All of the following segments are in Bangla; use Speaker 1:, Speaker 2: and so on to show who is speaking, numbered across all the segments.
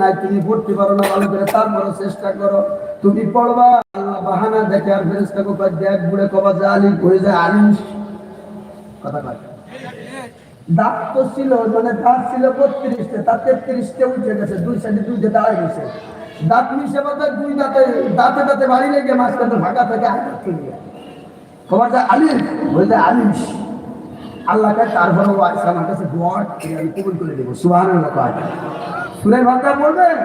Speaker 1: নাই, তুমি পড়তে পারো না, ভালো করে তারপরে চেষ্টা করো। তুমি পড়বা, আল্লাহ বাহানা দেখে আর ফেরেস্তা কো দেখ বুড়ে কবা যে আলিম হয়ে যায় আলিম? কথা কয়। দাঁত তো ছিল মানে দাঁত ছিল বত্রিশটা তার তেত্রিশটা উঠে গেছে, দুই সাইডে দুইটা দাঁড়ায় গেছে দাঁত মিশে বলতে দুই দাঁতে দাঁতে দাঁতে বাড়ি লেগে মাঝখানে ফাঁকা থেকে আগে চলে খবর যা আলিম বলতে আলিম, আল্লাহ কাছে তারপরে ও আমার কাছে দোয়ার আমি কবুল করে দেবো সুহান সুরের ভাষা বলবেন?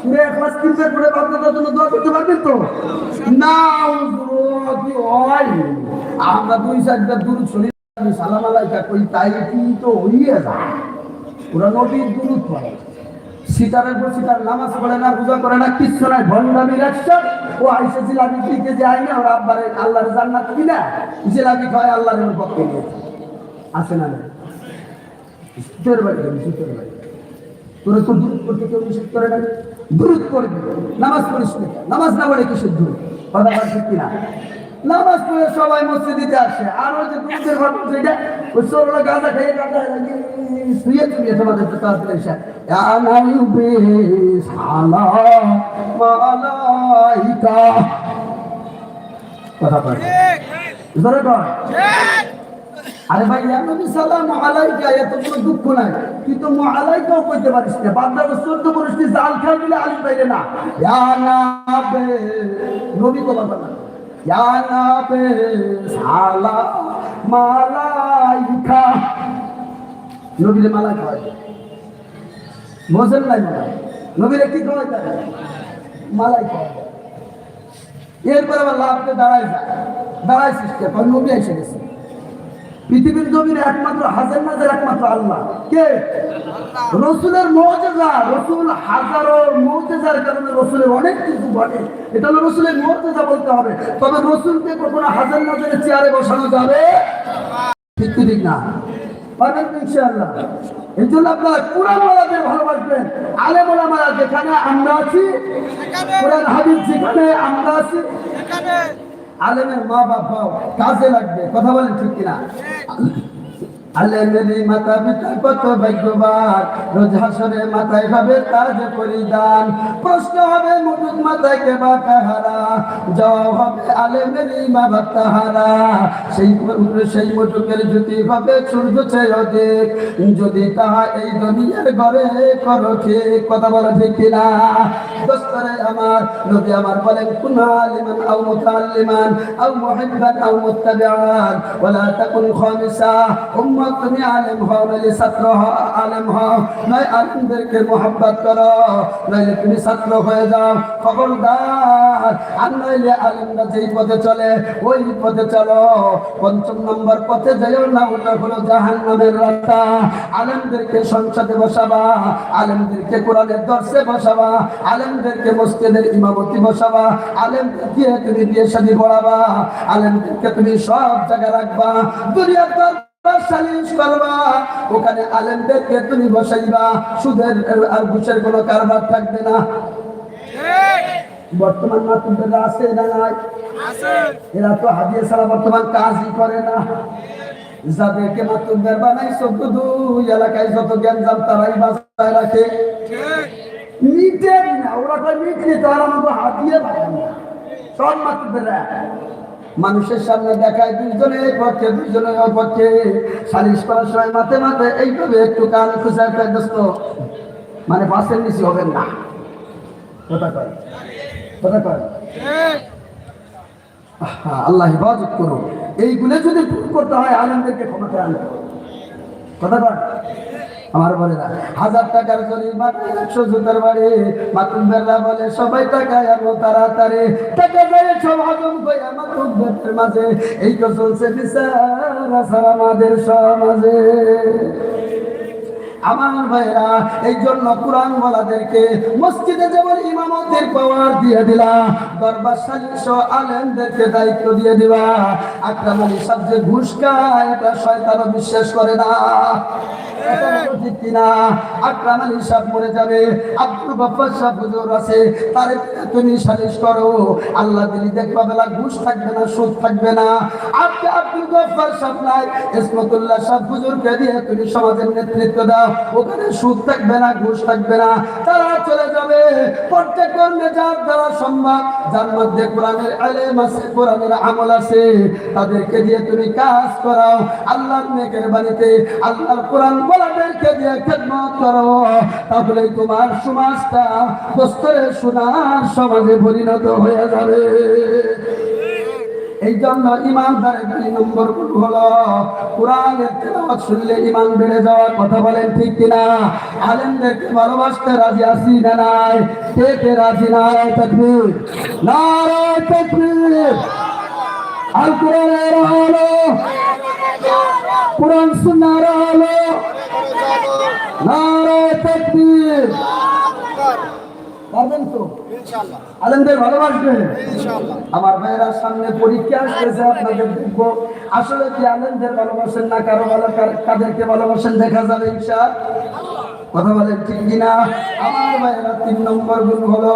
Speaker 1: সুরে ক্লাস তিনটের পরে বাচ্চাদের জন্য দোয়া করতে পারবেন তো? না আমরা দুই চারটা দূর শরীর সালাম আলাইকা কই, তাই কি তো হইয়া যায়? ওরা নবীর দূরত পড়ে। সিটারের পর সিটার নামাজ পড়ে না, পূজা করে না, কিচ্ছু নাই, ভণ্ডামি রাখছেন ও আইসে জিলাপি দিকে যে আই না, ওরা আব্বারে আল্লাহর জান্নাত কিনা জিলাপি খায় আল্লাহর পক্ষে আছে না শীতের বাড়ি শীতের বাড়ি। তোরা তো দূর করতে কেউ নিষেধ করে না দূরত করবি নামাজ পড়িস নামাজ না পড়ে কিসের দূর কথা বলছি কিনা? নামাজ পড়ে সবাই মসজিদে আসে। আর ওই যে দুধের ঘটনা সেটা ওই চোরলা গাঁজা খেয়ে গাঁজা শুয়ে শুয়ে তোমাদের তো তাড়াতাড়ি এসে আনাইবে সালা মালাইকা। কথা বলে ধরে কর। আরে ভাই, নবী সালাম আলাইকা এত কোনো দুঃখ নাই। কিন্তু আলাইকাও কইতে পারিস না। বান্দা চোদ্দ বরিস জাল খাই দিলে আলিম পাইলে না। ইয়া নাবে তো বাবা না। ইয়া নাবে সালা আবার লাভকে দাঁড়াইছিস কে কারণ নবী এসে গেছে। পৃথিবীর জমির একমাত্র হাজার নাজার একমাত্র আল্লাহ। কে? রসুলের মৌজেজা রসুল হাজারো মৌজেজার কারণে রসুলের অনেক কিছু ঘটে এটা হলো রসুলের মৌজেজা বলতে হবে। তবে রসুলকে কখনো হাজার নাজারের চেয়ারে বসানো যাবে? ঠিক ঠিক না? ইনশাআল্লাহ। এই জন্য আপনারা কোরআন ওয়ালাদের ভালোবাসবেন। আলেম ওলামারা যেখানে আমরা আছি কোরআন হাদিস যেখানে আমরা আছি আলেমের মা বাপ কাজে লাগবে কথা বলেন ঠিক কিনা? আলেমের মাতা পিতা কত ভাগ্যবান। রোজ হাসরে মাথায় হবে তাজ পরিধান। প্রশ্ন হবে মুটুক মাথায় কে বা কাহারা? জবাব হবে, আলেমের মা তাহারা। সেই সেই মুটুকের জ্যোতি হবে সূর্য অধিক। যদি তাহা এই দুনিয়ার ঘরে করো ঠিক, কথা বলা ঠিক কিনা? দোস্তরে আমার, নবী আমার বলেন, কুনা আলিমান আও মুতাআল্লিমান, আও মুহিব্বান আও মুত্তাবিআন, ওয়ালা তাকুন খামিসা তুমি আলেম হও, নইলে ছাত্র আলেম হও। নয় আলেমদেরকে মোহাব্বত করো, নইলে তুমি ছাত্র হয়ে যাও। খবরদার, আর নইলে আলেমরা যেই পথে চলে, ওই পথে চলো। পঞ্চম নম্বর পথে যাইও না, ওটা হলো জাহান নামের রাস্তা। আলেমদেরকে সংসদে বসাবা, আলেমদেরকে কোরআনের দর্শে বসাবা, আলেমদেরকে মসজিদের ইমামতি বসাবা, আলেমদেরকে তুমি বিয়ে শাদী পড়াবা, আলেমদেরকে তুমি সব জায়গায় রাখবা। দুনিয়ার সালিশ করবা ওখানে আলেমদেরকে তুমি বসাইবা সুদের আর ঘুষের কোনো কারবার থাকবে না। বর্তমান মাতুমরা আছে না নাই? এরা তো হাদিয়া ছাড়া বর্তমান কাজই করে না। যাদেরকে মাতুমদার বানাই সব দুই এলাকায় যত জ্ঞান জান তারাই বাঁচায় রাখে। মিটে না ওরা কয় মিটলে তো আর আমাকে হাতিয়ে বানায় না। সব মাতুমদারা মানুষের সামনে দেখায় দুইজনে এই পক্ষে, দুইজনে ওই পক্ষে সালিশ করার সময় মাথে মাথে এইভাবে একটু কান খুশা ব্যস্ত মানে পাশের নিচে হবেন না। কথা কয় কথা কয়। আল্লাহ হেফাজত করো এইগুলো যদি করতে হয় আনন্দেরকে ক্ষমতায় আনতে। কথা কয়। আমার বলে না, হাজার টাকার শরীর একশো জুতার বাড়ি মাতুম বেলা সবাই টাকা এমন তাড়াতাড়ি। টাকা যায় সব হজম করে মাতুম বেতের মাঝে? এই তো চলছে বিচার আমাদের সমাজে। আমার ভাইরা এই জন্য কোরআন ওয়ালাদেরকে মসজিদে যেমন ইমামতের পাওয়ার দিয়ে দিলা, দরবার সালিশ আলেমদেরকে দায়িত্ব দিয়ে দিবা। আকরাম আলী সাহেব যে ঘুষ খায়, এটা শয়তানও বিশ্বাস করে না। কিনা? আলী মরে যাবে। আব্দুল হুজুর আছে, তারে তুমি সালিশ করো। আল্লাহ দিলি দেখবা বেলা ঘুষ থাকবে না, সুদ থাকবে না। আব্দুল নাই, ইসমতুল্লাহ সাহেব হুজুরকে দিয়ে তুমি সমাজের নেতৃত্ব দাও। ওখানে সুদ থাকবে না, ঘুষ থাকবে না, তারা চলে যাবে। প্রত্যেক যার দ্বারা সম্ভব, যার মধ্যে কোরআনের আলেম আছে, কোরআনের আমল আছে, তাদেরকে দিয়ে তুমি কাজ করাও। আল্লাহর মেঘের বাড়িতে আল্লাহর কোরআন বলাদেরকে দিয়ে খেদমত করো। তাহলে তোমার সমাজটা সোনার সমাজে পরিণত হয়ে যাবে। এই জন্য ইমানদারের দুই নম্বর গুণ হলো, কোরআনের তেলাওয়াত শুনলে ইমান বেড়ে যাওয়ার কথা বলেন ঠিক কিনা? আলেমদেরকে ভালোবাসতে রাজি আসি না নাই? কে রাজি? নারায় তাকবীর। নারায় তাকবীর। আল কোরআনের আলো কোরআন সুন্নাহর আলো নারায় তাকবীর। পারবেন তো? আলেমদের ভালোবাসবেন। আমার ভাইয়েরা সামনে পরীক্ষা আসতেছে আপনাদের দেখব। আসলে কি আলেমদের ভালোবাসেন না? কারও ভালো কাদেরকে ভালোবাসেন দেখা যাবে ইনশা কথা বলেন ঠিক কিনা? আমার ভাইয়েরা তিন নম্বর গুণ হলো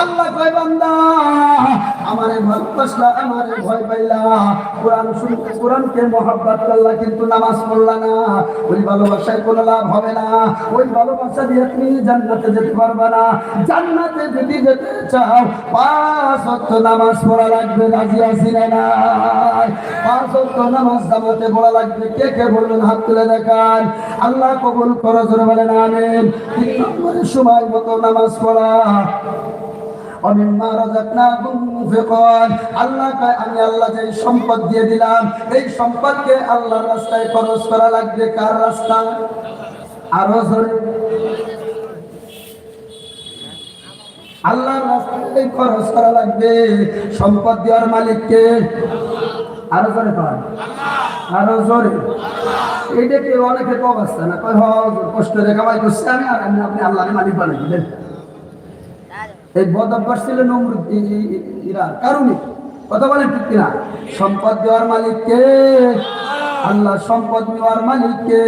Speaker 1: আল্লাহ কয় বান্দা আমারে ভালোবাসলা, আমারে ভয় পাইলা। কোরআন শুনতে, কোরআনকে মহব্বত করলা, কিন্তু নামাজ পড়লা না। ওই ভালোবাসায় কোনো লাভ হবে না। ওই ভালোবাসা দিয়ে তুমি জান্নাতে যেতে পারবে না। জান্নাতে যদি যেতে চাও, পাঁচ ওয়াক্ত নামাজ পড়া লাগবে, রাজি আছি না পাঁচ ওয়াক্ত নামাজ জামাতে পড়া লাগবে। কে কে বলবেন হাত তুলে দেখান। আল্লাহ কবুল করো, জোরে বলেন, আমিন। তিন নম্বরে সময় মতো নামাজ পড়া। আল্লাহ আমি আল্লাহ সম্পদ দিয়ে দিলাম, এই সম্পদকে রাস্তায় খরচ করা লাগবে। কার রাস্তা? রাস্তায় খরচ করা লাগবে। সম্পদ দেওয়ার মালিককে আরও জোরে আরও জোরে। এইটাকে অনেকে আসছে না? কষ্ট রে কামাই করছে আমি আর আমি আপনি আল্লাহর মালিক বানাই দিলেন। এই বদ অভ্যাস ছিল ইরার কারণে কথা বলেন ঠিক কিনা? সম্পদ দেওয়ার মালিককে, আল্লাহ সম্পদ নেওয়ার মালিককে।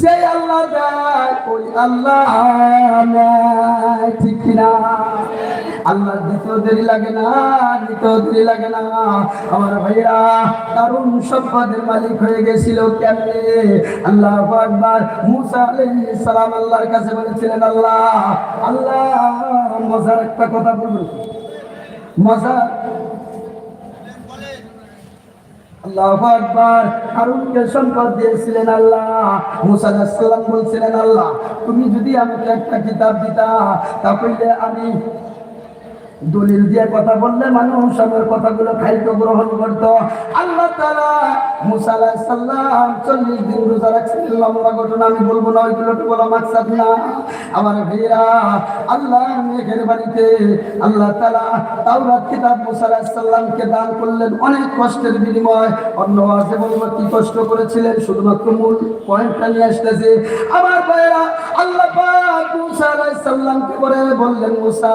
Speaker 1: যে আল্লাহ দেয়, ওই আল্লাহ ঠিক কিনা? আল্লাহ দিতেও দেরি লাগে না, দিতেও দেরি লাগে না। আমার ভাইরা দারুণ সম্পদের মালিক হয়ে গেছিল কেমনে? আল্লাহ আকবার। মুসা আলাইহিস সালাম আল্লাহর কাছে বলেছিলেন, আল্লাহ আল্লাহ, মজার একটা কথা বলুন। মজা আল্লাহ দিয়েছিলেন আল্লাহ। মুসা বলছিলেন, আল্লাহ, তুমি যদি আমাকে একটা কিতাব দিতা, তাহলে আমি দলিল দিয়ে কথা বললে মানুষ আমার কথাগুলো খাইতো গ্রহণ করত। আল্লাহ তাআলা মুসা আলাইহিস সালাম 40 দিন রোজা রাখছিলেন লম্বা ঘটনা আমি বলব না, ওইগুলো বলা মাকসাদ না। আমার আল্লাহ মেঘের বাড়িতে আল্লাহ তাআলা তাওরাত কিতাব মুসা আলাইহিস সালামকে দান করলেন অনেক কষ্টের বিনিময়। অন্য আছে বলব কি কষ্ট করেছিলেন, শুধুমাত্র মূল পয়েন্টটা নিয়ে আসতেছে। আমার আল্লাহ মুসা সালামকে করে বললেন, মুসা,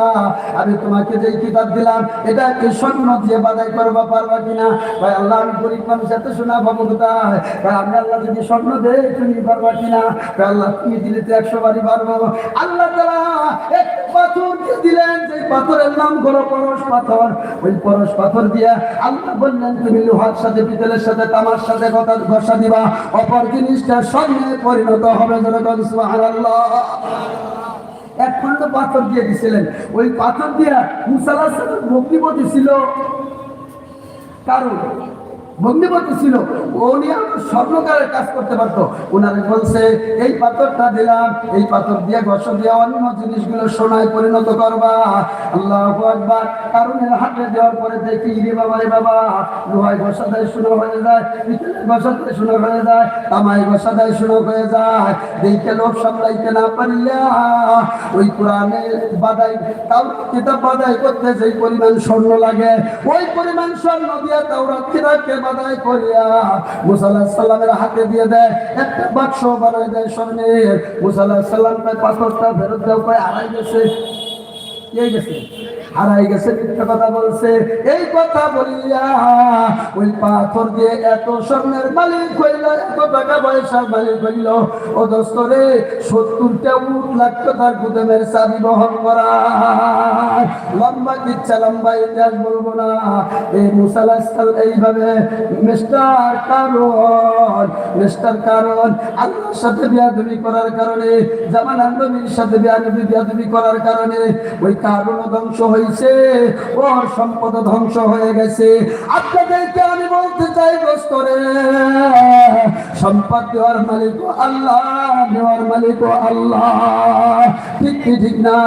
Speaker 1: আমি তোমাকে যেই কিতাব দিলাম, এটা কি স্বর্ণ দিয়ে বাদাই করবা পারবা কিনা? ভাই, আল্লাহ আমি গরিব মানুষ, এত শোনা কোথায়? ভাই, আমি আল্লাহ যদি স্বর্ণ দেয় তুমি পারবা কিনা? ভাই, আল্লাহ, তুমি দিলে তো একশো বাড়ি পারব। আল্লাহ তালা পাথর দিলেন, যে পাথরের নাম হলো পরশ পাথর। ওই পরশ পাথর দিয়ে আল্লাহ বললেন, তুমি লোহার সাথে, পিতলের সাথে, তামার সাথে কথা ঘষা দিবা। অপর জিনিসটা স্বর্ণে পরিণত হবে যেরকম সুবহানাল্লাহ। এক খন্ড পাথর দিয়ে দিছিলেন। ওই পাথর দিয়া মুসাল্লাহ ভগ্নিপতি ছিল কারণ ভগ্নিপতি ছিল। উনি স্বর্ণকারের কাজ করতে পারতো। ওনারে বলছে, এই পাথরটা দিলাম, এই পাথর দিয়ে গস দিয়ে অন্য জিনিসগুলো সোনায় পরিণত করবা। আল্লাহ একবার কারণের হাতে দেওয়ার পরে দেখি রে বাবা রে বাবা, লোহায় ঘষা দেয় শুনো হয়ে যায় ঘষা দেয় শুনো হয়ে যায়, তামায় ঘষা দেয় শুনো হয়ে যায়। দেখে লোক সামলাইতে না পারিলে ওই কোরআনে বাদাই তাও কিতাব বাদাই করতে যেই পরিমাণ স্বর্ণ লাগে, ওই পরিমাণ স্বর্ণ দিয়ে তাওরাত কিতাবকে করিয়া সাল্লামের হাতে দিয়ে দেয়, একটা বাক্স দেয় সাল্লাম পাথরটা ফেরত গেছে। এই গেছে হারাই গেছে, মিথ্যা কথা বলছে। এই কথা বলিয়া ওই পাথর দিয়ে এত স্বর্ণের মালিক হইল। টাকা মালিক হইল ও সত্তরটা উট লাগতো তার গুদামের চাবি বহন করা। লম্বা লম্বা ইতিহাস বলব না। এই মুসালাস্তাল এইভাবে মিস্টার কারণ মিস্টার কারণ, আল্লাহর সাথে করার কারণে, জামান সাথে করার কারণে, ওই কারণ ধ্বংস হয়েছে ওর সম্পদ ধ্বংস হয়ে গেছে। আপনাদেরকে আমি বলতে চাই দোস্তরে সম্পদ দেওয়ার মালিক আল্লাহ দেওয়ার মালিক আল্লাহ। ঠিক কি ঠিক না?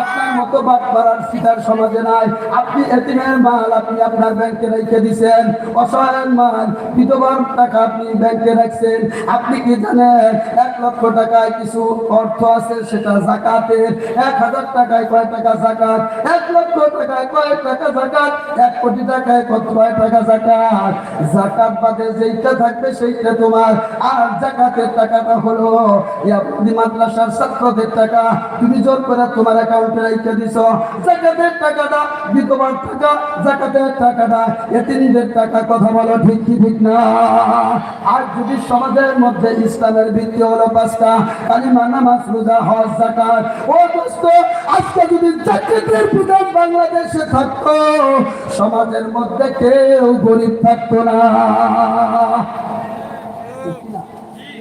Speaker 1: আপনার মতো বাদ করার শিকার সমাজে নাই। আপনি এতিমের মাল আপনি আপনার ব্যাংকে রেখে দিছেন। অসহায়ের মাল, বিধবার টাকা আপনি ব্যাংকে রাখছেন। আপনি কি জানেন, এক লক্ষ টাকায় কিছু অর্থ আছে সেটা জাকাতের। এক হাজার টাকায় কয় টাকা জাকাত? এক লক্ষ টাকায় কয় টাকা জাকাত? এক কোটি টাকায় কত কয় টাকা জাকাত? জাকাত বাদে যেইটা থাকবে সেইটা তোমার আর জাকাতের টাকাটা হলো ইয়াবুদি মাদ্রাসার ছাত্রদের টাকা, তুমি জোর করে তোমার অ্যাকাউন্টে রেখে দিছ। জাকাতের টাকাটা বিধবার টাকা? জাকাতের টাকাটা এতিমদের টাকা, কথা বলো ঠিক কি ঠিক না? আর যদি সমাজের মধ্যে ইসলামের ভিত্তি হলো পাঁচটা, কালিমা, নামাজ, রোজা, হজ, জাকাত, ও দোস্ত, আজকে যদি জাকাতের বিধান বাংলাদেশে থাকতো, সমাজের মধ্যে কেউ গরিব থাকতো না।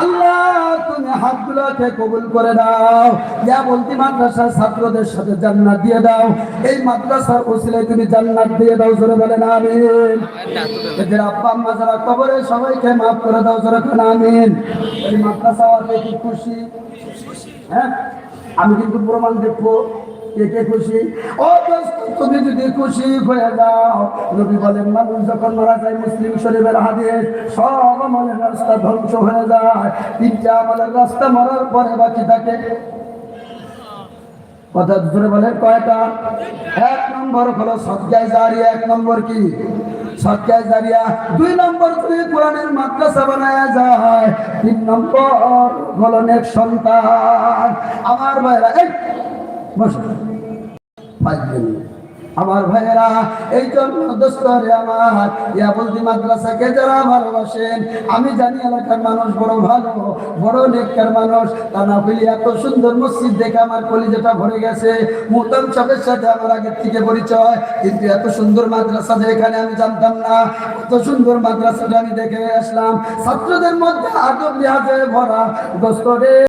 Speaker 1: আল্লাহ, তুমি হাতগুলোকে কবুল করে দাও ইয়া বলতি মাদ্রাসার ছাত্রদের সাথে জান্নাত দিয়ে দাও। এই মাদ্রাসার ওসিলায় তুমি জান্নাত দিয়ে দাও, জোরে বলেন, আমিন। এদের আব্বা আম্মা যারা কবরে, সবাইকে মাফ করে দাও, জোরে বলেন, আমিন। এই মাদ্রাসা কি খুশি? হ্যাঁ? আমি কিন্তু প্রমাণ দেখব। কে খুশি। ও দোস্ত, তুমি যদি খুশি হয়ে যাও, নবী বলেন, মানুষ যখন মারা যায়, মুসলিম শরীফের হাদিস, সব আমলের রাস্তা ধ্বংস হয়ে যায়। তিনটা আমলের রাস্তা মরার পরে বাকি থাকে। কথা ধরে বলেন, কয়টা? এক নম্বর হলো সজ্জায় জারিয়া, এক নম্বর কি? সজ্জায় জারিয়া। দুই নম্বর যদি কোরআনের মাদ্রাসা বানায় যায়, তিন নম্বর হলো নেক সন্তান। আমার ভাইরা, এই, বসো। মিনিট। আমার ভাইয়েরা এই জন্য দোস্তরে আমার ইয়া মাদ্রাসাকে যারা ভালোবাসেন, আমি জানি এলাকার মানুষ বড় ভালো, বড় নেককার মানুষ। তা না হইলে এত সুন্দর মসজিদ দেখে আমার কলিজাটা ভরে গেছে। মুতাম সাহেবের সাথে আমার আগের থেকে পরিচয়, কিন্তু এত সুন্দর মাদ্রাসা যে এখানে আমি জানতাম না। এত সুন্দর মাদ্রাসাটা আমি দেখে আসলাম। ছাত্রদের মধ্যে আদব লিহাজে ভরা। দোস্তরে